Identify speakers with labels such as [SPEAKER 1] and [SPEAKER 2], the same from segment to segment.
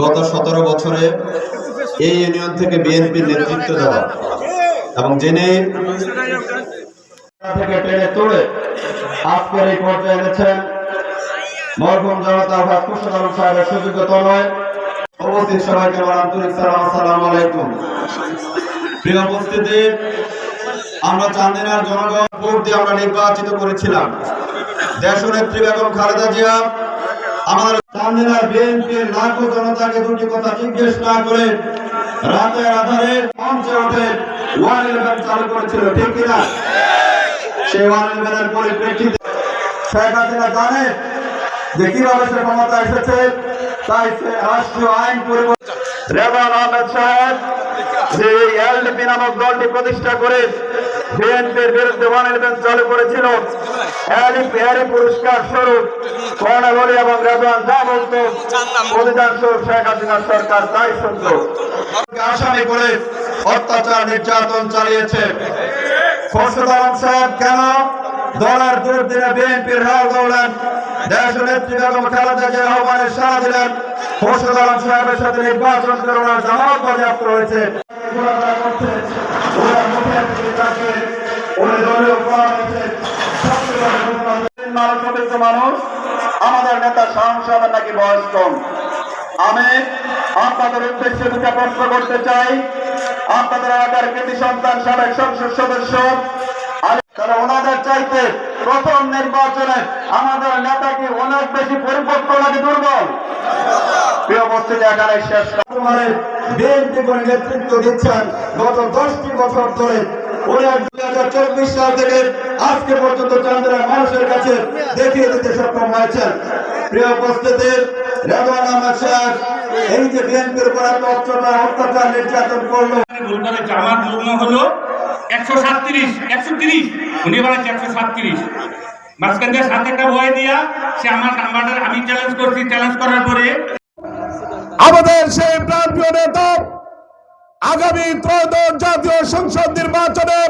[SPEAKER 1] গত সতেরো বছরে এই ইউনিয়ন থেকে বিএনপির নেতৃত্ব দেওয়া এবং যিনি থেকে টেনে তোলে আজকের এই পর্যায়ে এনেছেন জনতা সাহেবের উপস্থিত সবাইকে আন্তরিক সালাম আলাইকুম। প্রিয় উপস্থিতি, আমরা চান্দিনার জনগণ ভোট দিয়ে আমরা নির্বাচিত করেছিলাম। দেশনেত্রী বেগম খালেদা জিয়া আমাদের চান্দিনার বিএনপির লাখো জনতাকে দুটি কথা জিজ্ঞেস না করে রাতের আধারে মঞ্চে ওঠে ওয়ান ইলেভেন চালু করেছিল, ঠিক কিনা? সেই ওয়ান ইলেভেনের পরিপ্রেক্ষিতে শেখ হাসিনা জানে যে কীভাবে সে ক্ষমতা এসেছে, তাই সে রাষ্ট্রীয় আইন পরিবর্তন রেবান আহমেদ সাহেব যে এলডিপি নামক দলটি প্রতিষ্ঠা করে বিএনপির বিরুদ্ধে ইলেভেন চালু করেছিল। পুরস্কার স্বরূপ কর্নেল অলি এবং রেবান যা বলতো স্বরূপ শেখ হাসিনার সরকার তাই শুনত। আসামি করে অত্যাচার নির্যাতন চালিয়েছে। খোরশেদ আলম সাহেব, কেন দলের বিএনপির রাল দৌড়েন? দেশ নেত্রী বেগম খালেদা জিয়া আহ্বানের সাড়া দিলেন, খোরশেদ আলম সাহেবের সাথে নির্বাচন করে ওনার জামানত বাজেয়াপ্ত হয়েছে। উনি দলীয় মানুষ। আমাদের নেতা সাহস হবে নাকি বয়স আমি আপনাদের উদ্দেশ্যে দুটা প্রশ্ন করতে চাই। আপনাদের এলাকার কৃতি সন্তান সাবেক সংসদ সদস্য। তাহলে ওনাদের চাইতে প্রথম নির্বাচনে আমাদের নেতা কি অনেক বেশি পরিপক্ক নাকি দুর্বল? প্রিয় উপস্থিতি এখানে শেষ। বিএনপি করে নেতৃত্ব দিচ্ছেন গত দশটি বছর ধরে উনি দুই হাজার চব্বিশ সাল থেকে আজকে পর্যন্ত চন্দ্রের মানুষের কাছে দেখিয়ে দিতে সক্ষম হয়েছেন। প্রিয় রেদওয়ান আহমদ সাহেব এই যে বিএনপির উপর এত অত্যাচার অত্যাচার নির্যাতন করল।
[SPEAKER 2] আমার যুগ্ম হলো একশো সাতত্রিশ একশো তিরিশ। উনি বলেছে একশো সাতত্রিশ। মাঝখান দিয়ে সাত একটা ভয় দিয়া সে আমার নাম্বারটা আমি চ্যালেঞ্জ করছি চ্যালেঞ্জ করার পরে
[SPEAKER 3] আমাদের সেই নেতা আগামী ত্রয়োদশ জাতীয় সংসদ নির্বাচনে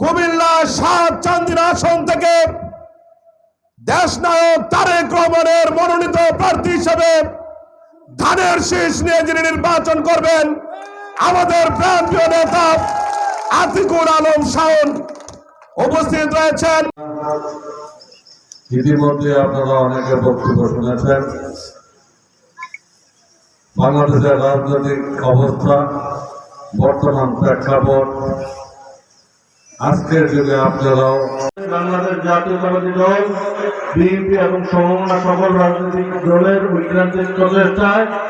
[SPEAKER 3] কুমিল্লা সাত চান্দিনা আসন থেকে দেশ নায়ক তারেক রহমানের মনোনীত প্রার্থী হিসেবে ধানের শীষ নিয়ে যিনি নির্বাচন করবেন, আমাদের প্রান্তীয় নেতা আতিকুর আলম শাওন উপস্থিত রয়েছেন।
[SPEAKER 4] ইতিমধ্যে আপনারা অনেকের বক্তব্য শুনেছেন। বাংলাদেশের রাজনৈতিক অবস্থা বর্তমান প্রেক্ষাপট। আজকের যুগে আপনারাও
[SPEAKER 5] বাংলাদেশ জাতীয়তাবাদী দল, বিএনপি এবং সমন্বয় সকল রাজনৈতিক দলের ঐতিহাসিক প্রচেষ্টায়